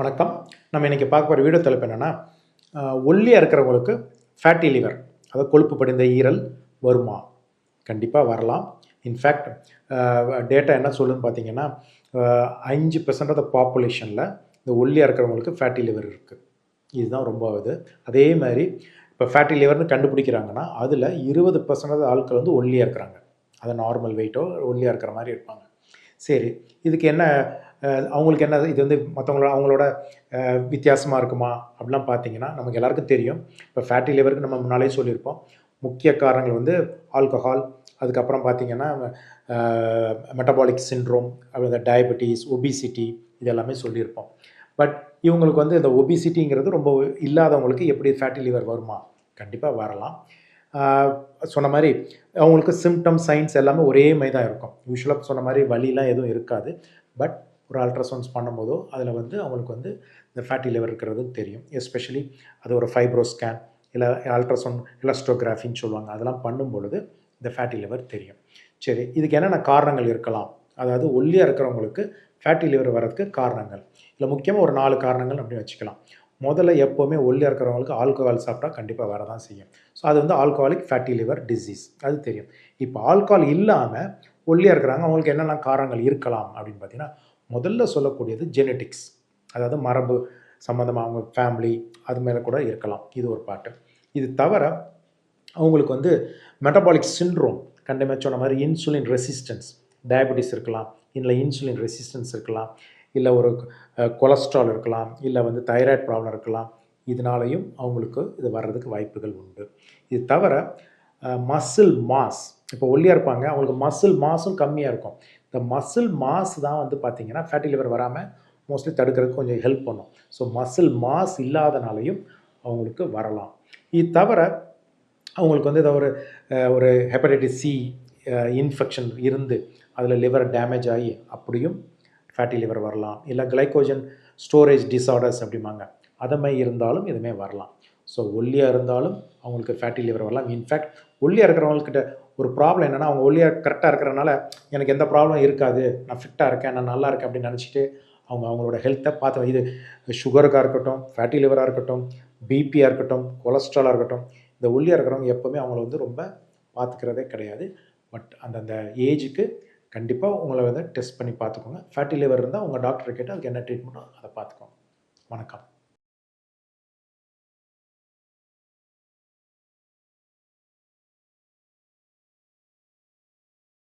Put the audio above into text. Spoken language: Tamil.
வணக்கம். நம்ம இன்றைக்கி பார்க்க போகிற வீடியோ தலைப்பு என்னென்னா ஒல்லியாக இருக்கிறவங்களுக்கு ஃபேட்டி லிவர் அதாவது கொழுப்பு படிந்த ஈரல் வருமா? கண்டிப்பாக வரலாம். இன்ஃபேக்ட் டேட்டா என்ன சொல்லுன்னு பார்த்தீங்கன்னா அஞ்சு பெர்சன்ட் ஆஃப் த பாப்புலேஷனில் இந்த ஒல்லியாக இருக்கிறவங்களுக்கு ஃபேட்டி லிவர் இருக்குது இதுதான் ரொம்ப இது. அதே மாதிரி இப்போ ஃபேட்டி லிவர்னு கண்டுபிடிக்கிறாங்கன்னா அதில் இருபது பர்சன்ட் ஆட்கள் வந்து ஒல்லியாக இருக்கிறாங்க. அது நார்மல் வெயிட்டோ ஒல்லியாக இருக்கிற மாதிரி இருப்பாங்க. சரி இதுக்கு என்ன அவங்களுக்கு என்ன இது வந்து மற்றவங்களோட அவங்களோட வித்தியாசமாக இருக்குமா அப்படிலாம் பார்த்தீங்கன்னா நமக்கு எல்லாருக்கும் தெரியும். இப்போ ஃபேட்டி லிவருக்கு நம்ம முன்னாலே சொல்லியிருப்போம். முக்கிய காரணங்கள் வந்து ஆல்கஹால் அதுக்கப்புறம் பார்த்தீங்கன்னா மெட்டபாலிக் சிண்ட்ரோம் அப்புறம் இந்த டயபெட்டிஸ் ஒபிசிட்டி இது எல்லாமே சொல்லியிருப்போம். பட் இவங்களுக்கு வந்து இந்த ஒபிசிட்டிங்கிறது ரொம்ப இல்லாதவங்களுக்கு எப்படி ஃபேட்டி லிவர் வருமா? கண்டிப்பாக வரலாம். சொன்ன மாதிரி அவங்களுக்கு சிம்டம் சைன்ஸ் எல்லாமே ஒரே மாதிரி தான் இருக்கும் யூஸ்வலாக சொன்ன மாதிரி வழிலாம் எதுவும் இருக்காது. பட் ஒரு அல்ட்ராசவுண்ட்ஸ் பண்ணும்போதோ அதில் வந்து அவங்களுக்கு வந்து இந்த ஃபேட்டி லிவர் இருக்கிறது தெரியும். எஸ்பெஷலி அது ஒரு ஃபைப்ரோ ஸ்கேன் இல்லை அல்ட்ராசவுண்ட் எலஸ்ட்ரோகிராஃபின்னு சொல்லுவாங்க. அதெல்லாம் பண்ணும் பொழுது இந்த ஃபேட்டி லிவர் தெரியும். சரி இதுக்கு என்னென்ன காரணங்கள் இருக்கலாம்? அதாவது ஒல்லியாக இருக்கிறவங்களுக்கு ஃபேட்டி லிவர் வரதுக்கு காரணங்கள். இல்லை முக்கியமாக ஒரு நாலு காரணங்கள் அப்படி வச்சுக்கலாம். முதல்ல எப்போவுமே ஒல்லியாக இருக்கிறவங்களுக்கு ஆல்கஹால் சாப்பிட்டா கண்டிப்பாக வர தான் செய்யும். ஸோ அது வந்து ஆல்கஹாலிக் ஃபேட்டி லிவர் டிசீஸ் அது தெரியும். இப்போ ஆல்கஹால் இல்லாமல் ஒல்லியாக இருக்கிறாங்க அவங்களுக்கு என்னென்ன காரணங்கள் இருக்கலாம் அப்படின்னு பார்த்தீங்கன்னா முதல்ல சொல்லக்கூடியது ஜெனட்டிக்ஸ் அதாவது மரபு சம்மந்தமாக அவங்க ஃபேமிலி அது மேலே கூட இருக்கலாம். இது ஒரு பாட்டு. இது தவிர அவங்களுக்கு வந்து மெட்டபாலிக் சிண்ட்ரோம் கண்டமே சொன்ன மாதிரி இன்சுலின் ரெசிஸ்டன்ஸ் டயபெட்டிஸ் இருக்கலாம் இல்லை இன்சுலின் ரெசிஸ்டன்ஸ் இருக்கலாம் இல்லை ஒரு கொலஸ்ட்ரால் இருக்கலாம் இல்லை வந்து தைராய்டு ப்ராப்ளம் இருக்கலாம். இதனாலையும் அவங்களுக்கு இது வர்றதுக்கு வாய்ப்புகள் உண்டு. இது தவிர மசில் மாஸ் இப்போ ஒல்லியாக இருப்பாங்க அவங்களுக்கு மசில் மாஸும் கம்மியாக இருக்கும். இந்த மசில் மாஸ் தான் வந்து பார்த்திங்கன்னா ஃபேட்டி லிவர் வராமல் மோஸ்ட்லி தடுக்கிறதுக்கு கொஞ்சம் ஹெல்ப் பண்ணும். ஸோ மசில் மாஸ் இல்லாதனாலையும் அவங்களுக்கு வரலாம். இது தவிர அவங்களுக்கு வந்து ஏதோ ஒரு ஒரு ஹெப்படைட்டிஸ் சி இன்ஃபெக்ஷன் இருந்து அதில் லிவர் டேமேஜ் ஆகி அப்படியும் ஃபேட்டி லிவர் வரலாம். இல்லை கிளைக்கோஜன் ஸ்டோரேஜ் டிஸார்டர்ஸ் அப்படிம்பாங்க. அதை மாதிரி இருந்தாலும் இதுமே வரலாம். ஸோ ஒல்லியாக இருந்தாலும் அவங்களுக்கு ஃபேட்டி லிவர் வரலாம். இன்ஃபேக்ட் ஒல்லியாக இருக்கிறவங்கக்கிட்ட ஒரு ப்ராப்ளம் என்னென்னா அவங்க ஒல்லியாக கரெக்டாக இருக்கிறனால எனக்கு எந்த ப்ராப்ளம் இருக்காது. நான் ஃபிட்டாக இருக்கேன் நான் நல்லா இருக்கேன் அப்படின்னு நினச்சிட்டு அவங்க அவங்களோட ஹெல்த்தை பார்த்து இது சுகருக்காக இருக்கட்டும் ஃபேட்டி லிவராக இருக்கட்டும் பிபியாக இருக்கட்டும் கொலஸ்ட்ராலாக இருக்கட்டும் இந்த ஒல்லியாக இருக்கிறவங்க எப்போவுமே அவங்கள வந்து ரொம்ப பார்த்துக்கிறதே கிடையாது. பட் அந்தந்த ஏஜுக்கு கண்டிப்பாக உங்களை வந்து டெஸ்ட் பண்ணி பார்த்துக்கோங்க. ஃபேட்டி லிவர் இருந்தால் உங்கள் டாக்டரை கேட்டு அதுக்கு என்ன ட்ரீட்மெண்ட்டோ அதை பார்த்துக்கோங்க. வணக்கம்.